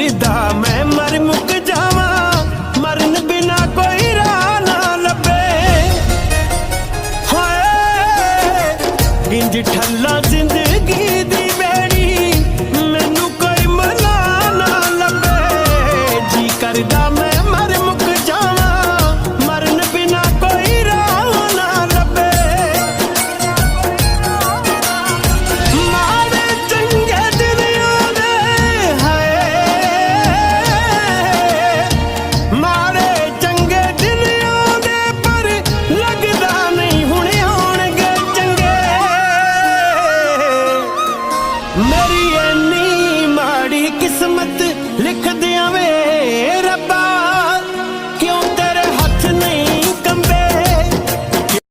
ਮਰਦਾ ਮੈਂ ਮਰ ਮੁੱਕ ਜਾਵਾਂ, ਮਰਨ ਬਿਨਾ ਕੋਈ ਰਾਹ ਨਾ ਲੱਭੇ। ਹਾਏ ਇੰਜ ਠੱਲਾ ਜ਼ਿੰਦਗੀ ਦੀ ਬੇੜੀ ਮੈਨੂੰ ਕੋਈ ਮਲਾ ਨਾ ਲੱਭੇ। ਜੀ ਕਰਦਾ ਮੇਰੀ ਐਨੀ ਮਾੜੀ ਕਿਸਮਤ ਲਿਖ ਦੇ